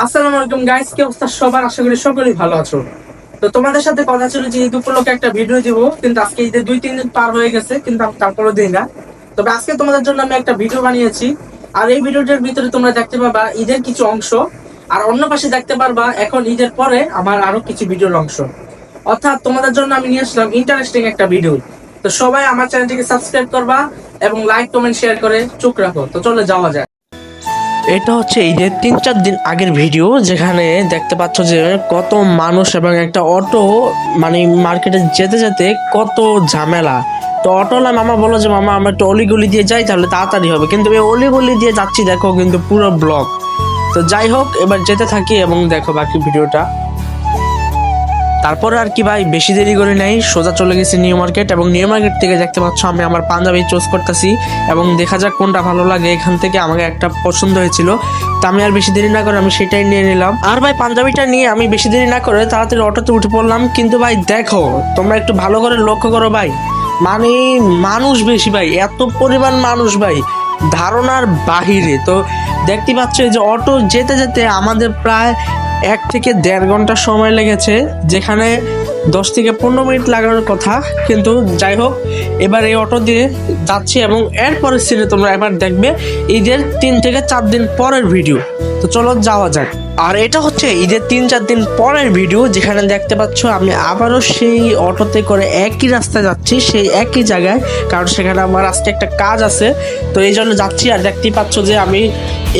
আসসালামু আলাইকুম গাইস কি অবস্থা? সবার আশা করি সকলেই ভালো আছো। তো তোমাদের সাথে কথা ছিল যে ঈদ উপলক্ষে একটা ভিডিও দিব, কিন্তু আজকে ঈদের দুই, তিন দিন পার হয়ে গেছে, কিন্তু আমি তারপরও দিই না। তবে আজকে তোমাদের জন্য আমি একটা ভিডিও বানিয়েছি, আর এই ভিডিওটার ভিতরে তোমরা দেখতে পাবা ঈদের কিছু অংশ, আর অন্য পাশে দেখতে পারবা এখন ঈদের পরে আমার আরও কিছু ভিডিওর অংশ। অর্থাৎ তোমাদের জন্য আমি নিয়ে আসলাম ইন্টারেস্টিং একটা ভিডিও তো সবাই আমার চ্যানেলটিকে সাবস্ক্রাইব করবা এবং লাইক কমেন্ট শেয়ার করে চোখ রাখো। তো চলে যাওয়া যায় এটা হচ্ছে এই যে তিন চার দিন আগের ভিডিও, যেখানে দেখতে পাচ্ছ যে কত মানুষ এবং একটা অটো মানে মার্কেটে যেতে যেতে কত ঝামেলা। তো অটোলা মামা বলো যে, মামা, আমরা একটু অলিগলি দিয়ে যাই, তাহলে তাড়াতাড়ি হবে। কিন্তু এই অলিগলি দিয়ে যাচ্ছি, দেখো কিন্তু পুরো ব্লক তো যাই হোক, এবার যেতে থাকি এবং দেখো বাকি ভিডিওটা। তারপরে আর কি ভাই, বেশি দেরি করে নাই, সোজা চলে গেছি নিউ মার্কেট এবং নিউ মার্কেট থেকে দেখতে পাচ্ছ আমি আমার পাঞ্জাবি চুজ করতেছি এবং দেখা যাক কোনটা ভালো লাগে। এখান থেকে আমাকে একটা পছন্দ হয়েছিল, তা আমি আর বেশি দেরি না করে আমি সেটাই নিয়ে নিলাম। আর ভাই, পাঞ্জাবিটা নিয়ে আমি বেশি দেরি না করে তাড়াতাড়ি অটোতে উঠে পড়লাম, কিন্তু ভাই দেখো, তোমরা একটু ভালো করে লক্ষ্য করো ভাই মানে মানুষ বেশি ভাই, এত পরিমাণ মানুষ ভাই, ধারণার বাহিরে। তো দেখতে পাচ্ছ যে অটো যেতে যেতে আমাদের প্রায় এক থেকে দেড় ঘণ্টা সময় লেগেছে, যেখানে দশ থেকে পনেরো মিনিট লাগানোর কথা। কিন্তু যাই হোক, এবার এই অটো দিয়ে যাচ্ছি এবং এরপরের সিনে তোমরা এবার দেখবে ঈদের তিন থেকে চার দিন পরের ভিডিও তো চলো যাওয়া যাক। আর এটা হচ্ছে ঈদের তিন চার দিন পরের ভিডিও যেখানে দেখতে পাচ্ছ আমি আবারও সেই অটোতে করে একই রাস্তায় যাচ্ছি, সেই একই জায়গায়, কারণ সেখানে আমার আজকে একটা কাজ আছে। তো এই জন্য যাচ্ছি আর দেখতেই পাচ্ছ যে আমি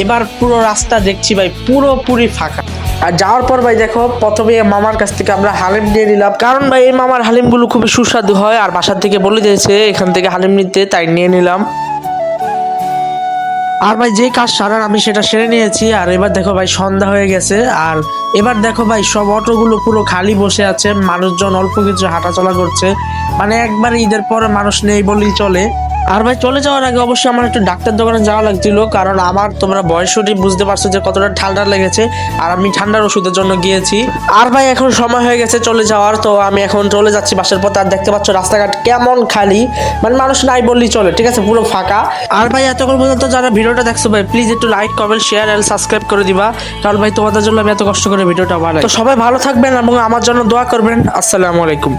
এবার পুরো রাস্তা দেখছি ভাই, পুরোপুরি ফাঁকা। আর যাওয়ার পর ভাই দেখো, প্রথমে মামার কাছ থেকে আমরা হালিম নিয়ে নিলাম। কারণ ভাই, এই মামার হালিমগুলো খুবই সুস্বাদু হয়, আর বাসার থেকে বলে দিয়েছে, এখান থেকে হালিম নিতে, তাই নিয়ে নিলাম। আর ভাই, যে কাজ সারার, আমি সেটা সেরে নিয়েছি। আর এবার দেখো ভাই, সন্ধ্যা হয়ে গেছে। আর এবার দেখো ভাই, সব অটোগুলো পুরো খালি বসে আছে। মানুষজন অল্প কিছু হাঁটাচলা করছে। মানে একবার ঈদের পরে মানুষ নেই বলেই চলে। আর ভাই, চলে যাওয়ার আগে অবশ্যই আমার একটু ডাক্তার দোকানে যাওয়া লাগছিল, কারণ আমার তোমরা বয়সটি বুঝতে পারছ যে কতটা ঠান্ডা লেগেছে, আর আমি ঠান্ডার ওষুধের জন্য গিয়েছি। আর ভাই, এখন সময় হয়ে গেছে চলে যাওয়ার, তো আমি এখন চলে যাচ্ছি বাসের পথে, আর দেখতে পাচ্ছ রাস্তাঘাট কেমন খালি। মানে মানুষ নাই বললেই চলে, ঠিক আছে, পুরো ফাঁকা। আর ভাই, এতক্ষণ পর্যন্ত যারা ভিডিওটা দেখছ ভাই প্লিজ একটু লাইক কমেন্ট শেয়ার আর সাবস্ক্রাইব করে দিবা, কারণ ভাই, তোমাদের জন্য আমি এত কষ্ট করে ভিডিওটা বানাই। তো সবাই ভালো থাকবেন এবং আমার জন্য দোয়া করবেন। আসসালামু আলাইকুম।